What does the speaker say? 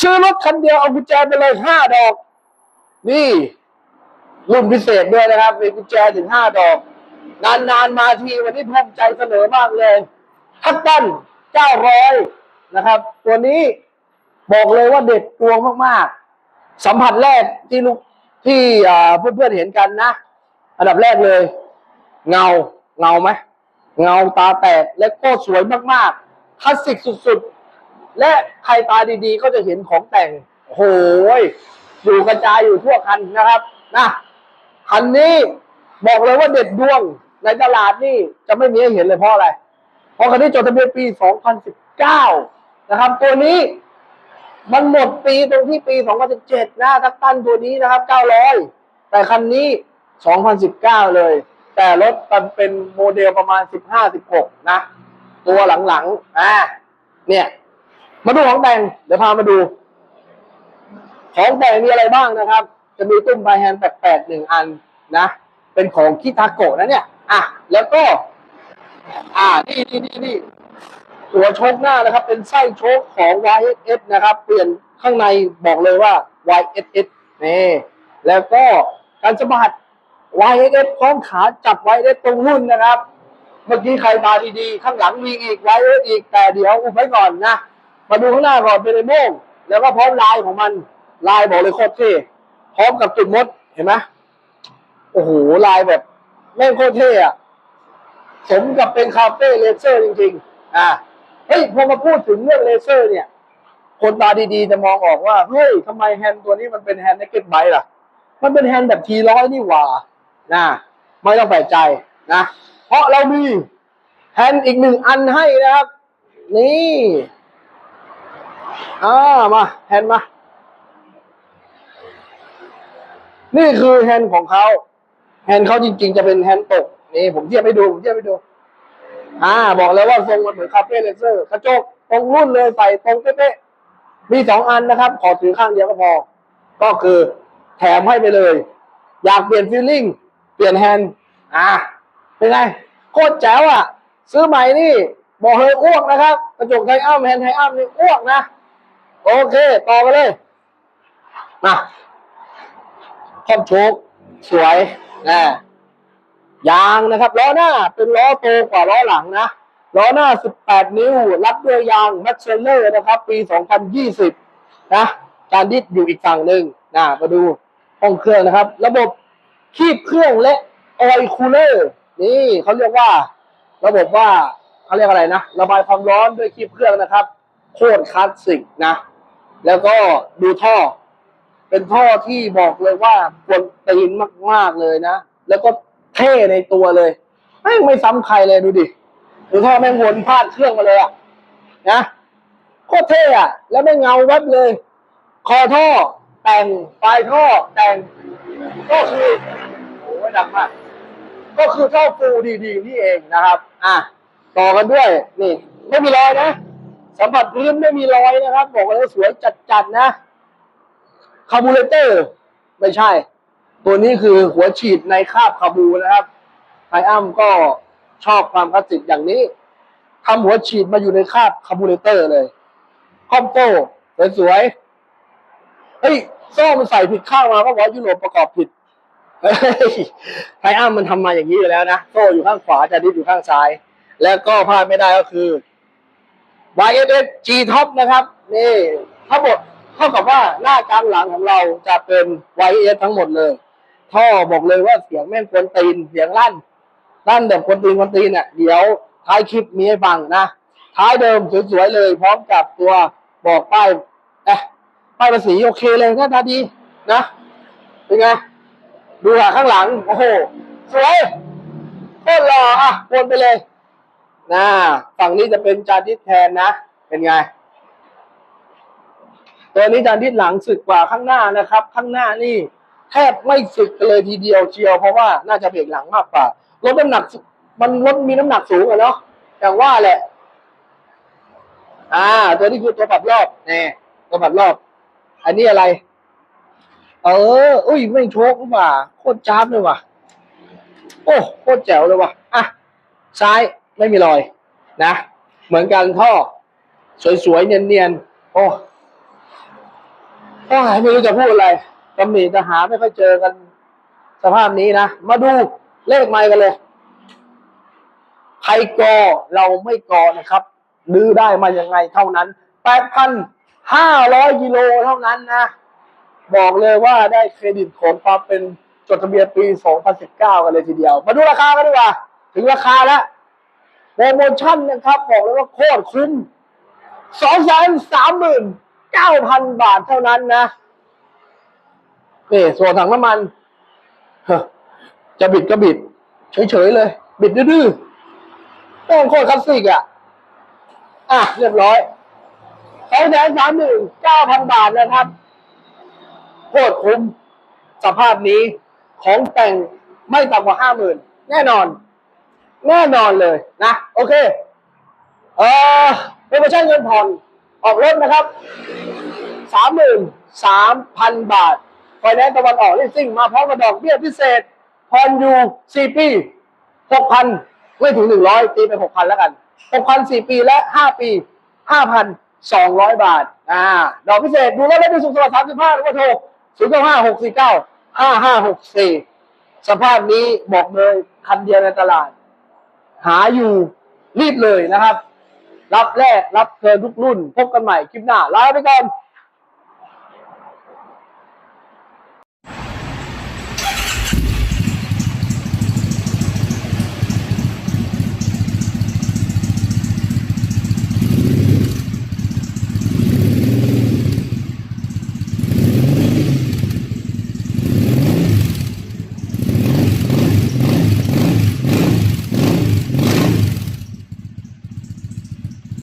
ซื้อรถคันเดียวเอากุญแจไปเลยห้าดอก นี่รุ่นพิเศษด้วยนะครับมีกุญแจถึงห้าดอก นานๆมาทีวันนี้ภูมิใจเสนอมากเลยทักตันเก้าร้อยนะครับ ตัวนี้บอกเลยว่าเด็ดดวงมากๆ สัมผัสแรกที่ลูกที่อ่าเพื่อนๆเห็นกันนะ อันดับแรกเลย เงาเงาไหมเงาตาแตกและก็สวยมากๆคลาสสิกสุดๆ และใครตาดีๆ ก็จะเห็นของแต่งโหยอยู่กระจายอยู่ทั่วคันนะครับนะคันนี้บอกเลยว่าเด็ดดวงในตลาดนี่จะไม่มีให้เห็นเลยเพราะอะไร เพราะคันนี้จดทะเบียนปี 2019 นะครับ ตัวนี้มันหมดปีตรงที่ปี 2017 นะทักตันตัวนี้นะครับ 900 แต่คันนี้ 2019 เลย แต่รถมันเป็นโมเดลประมาณ 15-16 นะ ตัวหลังๆ อ่า เนี่ย มาดูของแต่งเดี๋ยวพามาดู ของแต่งมีอะไรบ้างนะครับ จะมีตุ้มไฟแฮนด์แปลกๆหนึ่งอันนะ เป็นของคิทาโกะนะเนี่ย อะ แล้วก็ อ่า นี่นี่นี่นี่หัวโชคหน้านะครับ เป็นไส้โชคของ YSS นะครับ เปลี่ยนข้างในบอกเลยว่า YSS นี่แล้วก็การสะบัด YSS พร้อมขาจับ YSS ตรงรุ่นนะครับ เมื่อกี้ใครมาดีๆ ข้างหลังมีอีก YSS อีกแต่เดี๋ยวอุบไว้ก่อนนะ มาดูข้างหน้าก่อนเป็นไอโม่งแล้วก็พร้อมลายของมัน ลายบอกเลยโคตรเท่พร้อมกับจุดมดเห็นไหมโอ้โหลายแบบแม่งโคตรเท่อะสมกับเป็นคาเฟ่เลเซอร์จริง ๆ อ่าเฮ้ยพอมาพูดถึงเรื่องเลเซอร์ เนี่ย คนตาดีๆจะมองออกว่าเฮ้ยทำไมแฮนด์ตัวนี้มันเป็นแฮนด์ n น k เก็ตไบล่ะ มันเป็นแฮนด์แบบทีร้อยนี่หว่านะไม่ต้องแปลกใจนะ เพราะเรามีแฮนด์อีกหนึ่งอันให้นะครับ นี่ อ่ามาแฮนด์มา นี่คือแฮนด์ของเขาแฮนด์เขาจริง ๆ จะเป็นแฮนด์ตกนี่ผมเทียบให้ดูผมเทียบให้ดู อ่า บอกเลยว่าทรงมันเหมือนคาเฟ่เลเซอร์กระจกตรงรุ่นเลยใส่ตรงเป๊ะๆมีสองอันนะครับ ขอถือข้างเดียวก็พอ ก็คือแถมให้ไปเลย อยากเปลี่ยนฟีลลิ่งเปลี่ยนแฮนด์อ่าเป็นไงโคตรแจ๋วอะ ซื้อใหม่นี่ บอกเลยอ้วกนะครับ กระจกไทอัมแฮนด์ไทอัมนี่อ้วกนะ โอเค ต่อไปเลยมาคอบโชคสวยนะยางนะครับ ล้อหน้าเป็นล้อโตกว่าล้อหลังนะ ล้อหน้า 18 นิ้ว รัดด้วยยางแม็กเซลเลอร์นะครับ ปี 2020 นะการดิดอยู่อีกฝั่งหนึ่งนะมาดูห้องเครื่องนะครับ ระบบคีบเครื่องและออยล์คูลเลอร์นี่เขาเรียกว่า ระบบว่าเขาเรียกอะไรนะ ระบายความร้อนด้วยคีบเครื่องนะครับ โคตรคลาสสิกนะ แล้วก็ดูท่อ เป็นท่อที่บอกเลยว่าควรตีนมากๆเลยนะ แล้วก็เท่ในตัวเลยแม่งไม่ซ้ำใครเลยดูดิ ดูท่อแม่งวนพาดเครื่องมาเลยอะนะโคตรเท่อะแล้วแม่เงาแวบเลย คอท่อแต่งปลายท่อแต่ง ก็คือโอ้ยดังมากก็คือท่อฟูดีๆนี่เองนะครับ อะต่อกันด้วย นี่ ไม่มีรอยนะ สัมผัสพื้นไม่มีรอยนะครับ บอกเลยว่าสวยจัดๆนะคาร์บูเรเตอร์ไม่ใช่ ตัวนี้คือหัวฉีดในคาบคาบูนะครับไทอัมก็ชอบความคลาสสิกอย่างนี้ทำหัวฉีดมาอยู่ในคาบคาบูเรเตอร์เลยคอมโต้สวยๆเฮ้ยโซ่มันใส่ผิดข้างมาก็ว่ายุโรปประกอบผิดไทอัมมันทำมาอย่างนี้อยู่แล้วนะโซ่อยู่ข้างขวาจะดิฟอยู่ข้างซ้าย แล้วก็พลาดไม่ได้ก็คือ YSS G Top นะครับ นี่ทั้งหมดเท่ากับว่าหน้ากลางหลังของเราจะเป็น YSS ทั้งหมดเลย ท่อบอกเลยว่าเสียงแม่งคนตีนเสียงลั่นลั่นแบบคนตีนคนตีนเนี่ยเดี๋ยวท้ายคลิปมีให้ฟังนะ ท้ายเดิมสวยๆเลย พร้อมกับตัวบอกป้ายเอ๊ะป้ายภาษีโอเคเลยหน้าตาดีนะเป็นไงดูอะข้างหลัง โอ้โห สวยโคตรหล่ออะวนไปเลย นะฝั่งนี้จะเป็นจานดิสแทนนะ เป็นไง ตัวนี้จานดิสหลังสึกกว่าข้างหน้านะครับ ข้างหน้านี่แทบไม่สึกเลยทีเดียวเชียว เพราะว่าน่าจะเบรกหลังมากกว่ารถน้ำหนักมันรถมีน้ำหนักสูงอะเนาะอย่างว่าแหละ อ่า ตัวนี้คือตัวปรับรอบนี่ตัวปรับรอบ อันนี้อะไร เออ อุ้ยไม่โชกหรือเปล่าโคตรจ้าบเลยว่ะ โอ้โคตรแจ๋วเลยว่ะอะซ้าย ไม่มีรอยนะ เหมือนกันท่อ สวยๆ เนียนๆ โอ้ยไม่รู้จะพูดอะไรตำหนิทหารไม่ค่อยเจอกัน สภาพนี้นะ มาดูเลขไม้กันเลยใครกอเราไม่กอนะครับดื้อได้มายังไงเท่านั้นแปดพันห้าร้อยกิโลเท่านั้นนะ บอกเลยว่าได้เครดิตของความเป็นจดทะเบียนปี 2019 กันเลยทีเดียว มาดูราคากันดีกว่า ถึงราคาแล้ว โปรโมชั่นนะครับบอกเลยว่าโคตรคุ้มสองแสนสามหมื่นเก้าพันบาทเท่านั้นนะนี่ส่วนถังน้ำมัน จะบิดก็บิด เฉยๆเลย บิดดื้อๆแม่งโคตรคลาสสิกอะ อะ เรียบร้อยสองแสนสามหมื่นเก้าพันบาทนะครับโคตรคุ้มสภาพนี้ของแต่งไม่ต่ำกว่าห้าหมื่นแน่นอน แน่นอนเลยนะ โอเค เออโปรโมชั่นเงินผ่อนออกรถนะครับสามหมื่นสามพันบาทไฟแนนซ์ตะวันออกลิสซิ่งมาพร้อมกับดอกเบี้ยพิเศษผ่อนอยู่สี่ปีหกพันไม่ถึงหนึ่งร้อยตีไปหกพันแล้วกันหกพันสี่ปีและห้าปีห้าพันสองร้อยบาท อ่า ดอกพิเศษดูแล้วได้ดูสุขสวัสดิ์สามสิบห้าหรือว่าโทรศูนย์เก้าห้าหกสี่เก้าห้าห้าหกสี่สภาพนี้บอกเลยคันเดียวในตลาด หาอยู่รีบเลยนะครับ รับแรกรับเกินทุกรุ่น พบกันใหม่คลิปหน้าลาไปก่อน